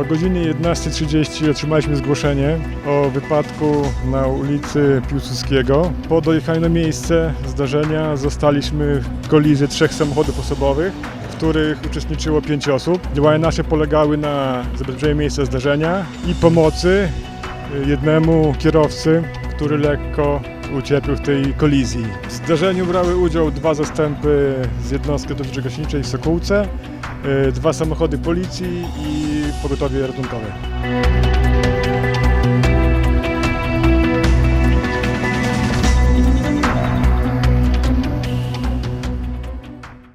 O godzinie 11.30 otrzymaliśmy zgłoszenie o wypadku na ulicy Piłsudskiego. Po dojechaniu na miejsce zdarzenia zostaliśmy w kolizji trzech samochodów osobowych, w których uczestniczyło pięć osób. Działania nasze polegały na zabezpieczeniu miejsca zdarzenia i pomocy jednemu kierowcy, który lekko ucierpiał w tej kolizji. W zdarzeniu brały udział dwa zastępy z jednostki ratowniczo-gaśniczej w Sokółce, y, dwa samochody policji i pogotowie ratunkowe.